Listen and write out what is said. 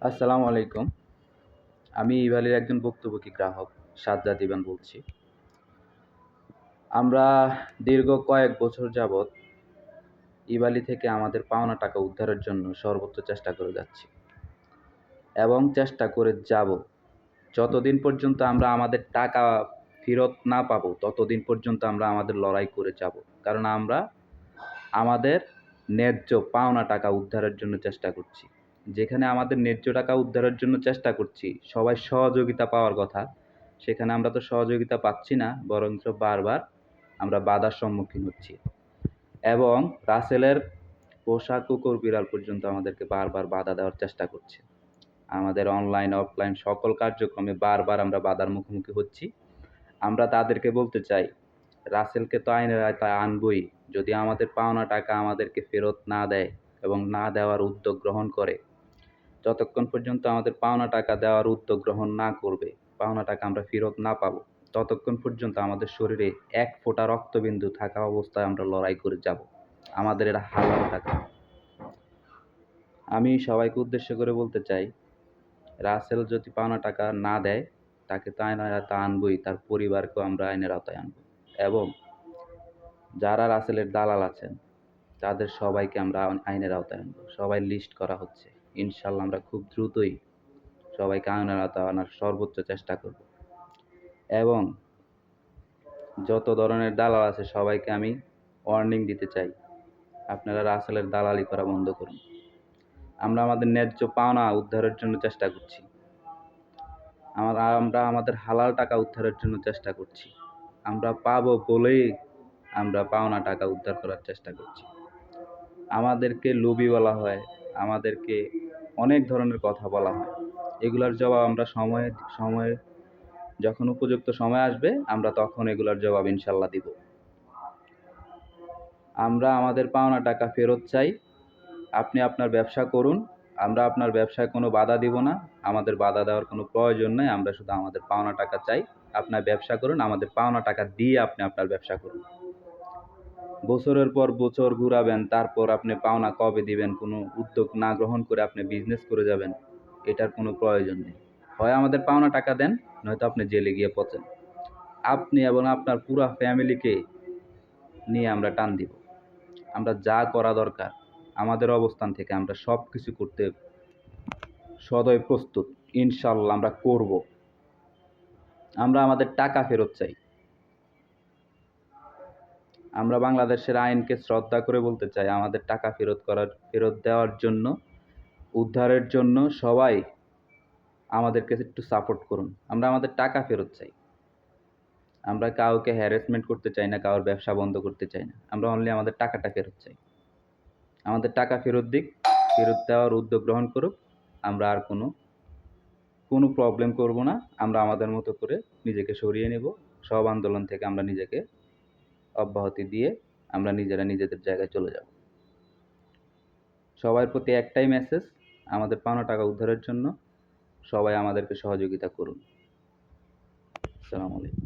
আসসালামু আলাইকুম। আমি ইভালির একজন ভুক্তভোগী গ্রাহক, সাজ্জাদ ইবান বলছি। আমরা দীর্ঘ কয়েক বছর যাবৎ ইবালি থেকে আমাদের পাওনা টাকা উদ্ধারের জন্য সর্বোচ্চ চেষ্টা করে যাচ্ছি। এবং চেষ্টা করে যাব। যতদিন পর্যন্ত আমরা আমাদের টাকা ফেরত না পাবো, ততদিন পর্যন্ত আমরা আমাদের লড়াই করে যাব। কারণ আমরা আমাদের ন্যায্য পাওনা টাকা উদ্ধারের জন্য চেষ্টা করছি। যেখানে আমাদের ন্যায্য টাকা উদ্ধারের জন্য চেষ্টা করছি, সবাই সহযোগিতা পাওয়ার কথা। সেখানে আমরা তো সহযোগিতা পাচ্ছি না, বরঞ্চ বারবার আমরা বাধার সম্মুখীন হচ্ছি। এবং রাসেলের পোশাক কুকুর বিড়াল পর্যন্ত আমাদেরকে বারবার বাধা দেওয়ার চেষ্টা করছে। আমাদের অনলাইন অফলাইন সকল কার্যক্রমে বারবার আমরা বাধার মুখোমুখি হচ্ছি। আমরা তাদেরকে বলতে চাই, রাসেলকে তো আইনের আয়তায় আনবই। যদি আমাদের পাওনা টাকা আমাদেরকে ফেরত না দেয় এবং না দেওয়ার উদ্যোগ গ্রহণ করে যতক্ষণ পর্যন্ত আমাদের পাওনা টাকা দেওয়ার উদ্যোগ গ্রহণ না করবে, পাওনা টাকা আমরা ফেরত না পাবো, ততক্ষণ পর্যন্ত আমাদের শরীরে এক ফোঁটা রক্তবিন্দু থাকা অবস্থায় আমরা লড়াই করে যাব। আমাদের এটা হালাল টাকা আমি সবাইকে উদ্দেশ্য করে বলতে চাই, রাসেল যদি পাওনা টাকা না দেয়, তাকে তো আইনের আওতায় আনবই, তার পরিবারকেও আমরা আইনের আওতায় আনব। এবং যারা রাসেলের দালাল আছেন, তাদের সবাইকে আমরা আইনের আওতায় আনব। সবাই লিস্ট করা হচ্ছে। ইনশাল্লাহ আমরা খুব দ্রুতই সবাইকে আইনের আওতায় আনার সর্বোচ্চ চেষ্টা করব। এবং যত ধরনের দালাল আছে, সবাইকে আমি ওয়ার্নিং দিতে চাই, আপনারা রাসেলের দালালি করা বন্ধ করুন। আমরা আমাদের ন্যায্য পাওনা উদ্ধারের জন্য চেষ্টা করছি। আমার, আমরা আমাদের হালাল টাকা উদ্ধারের জন্য চেষ্টা করছি। আমরা পাবো বলেই আমরা পাওনা টাকা উদ্ধার করার চেষ্টা করছি। আমাদেরকে লোভী বলা হয়, আমাদেরকে অনেক ধরনের কথা বলা হয়। এগুলার জবাব আমরা সময়ে সময়ে যখন উপযুক্ত সময় আসবে, আমরা তখন এগুলার জবাব ইনশাল্লাহ দিব। আমরা আমাদের পাওনা টাকা ফেরত চাই। আপনি আপনার ব্যবসা করুন। আমরা আপনার ব্যবসায় কোনো বাধা দিব না। আমাদের বাধা দেওয়ার কোনো প্রয়োজন নেই। আমরা শুধু আমাদের পাওনা টাকা চাই। আপনার ব্যবসা করুন। আমাদের পাওনা টাকা দিয়ে আপনি আপনার ব্যবসা করুন। বছরের পর বছর ঘুরাবেন, তারপর আপনি পাওনা কবে দিবেন, কোনো উদ্যোগ না গ্রহণ করে আপনি বিজনেস করে যাবেন, এটার কোনো প্রয়োজন নেই। হয় আমাদের পাওনা টাকা দেন, নয়তো আপনি জেলে গিয়ে পচেন। আপনি এবং আপনার পুরা ফ্যামিলিকে নিয়ে আমরা টান দিব। আমরা যা করা দরকার, আমাদের অবস্থান থেকে আমরা সব কিছু করতে সদয় প্রস্তুত। ইনশাল্লাহ আমরা করব। আমরা আমাদের টাকা ফেরত চাই। আমরা বাংলাদেশের আইনকে শ্রদ্ধা করে বলতে চাই, আমাদের টাকা ফেরত করার, ফেরত দেওয়ার জন্য, উদ্ধারের জন্য সবাই আমাদেরকে একটু সাপোর্ট করুন। আমরা আমাদের টাকা ফেরত চাই। আমরা কাউকে হ্যারাসমেন্ট করতে চাই না, কারোর ব্যবসা বন্ধ করতে চাই না। আমরা অনলি আমাদের টাকাটা ফেরত চাই। আমাদের টাকা ফেরত দিক, ফেরত দেওয়ার উদ্যোগ গ্রহণ করুক, আমরা আর কোনো কোনো প্রবলেম করব না। আমরা আমাদের মতো করে নিজেকে সরিয়ে নেব। সব আন্দোলন থেকে আমরা নিজেকে অব্যাহতি দিয়ে আমরা নিজেরা নিজেদের জায়গায় চলে যাব। সবার প্রতি একটাই মেসেজ আমাদের পাওনা টাকা উদ্ধারের জন্য সবাই আমাদেরকে সহযোগিতা করুন। আসসালামু আলাইকুম।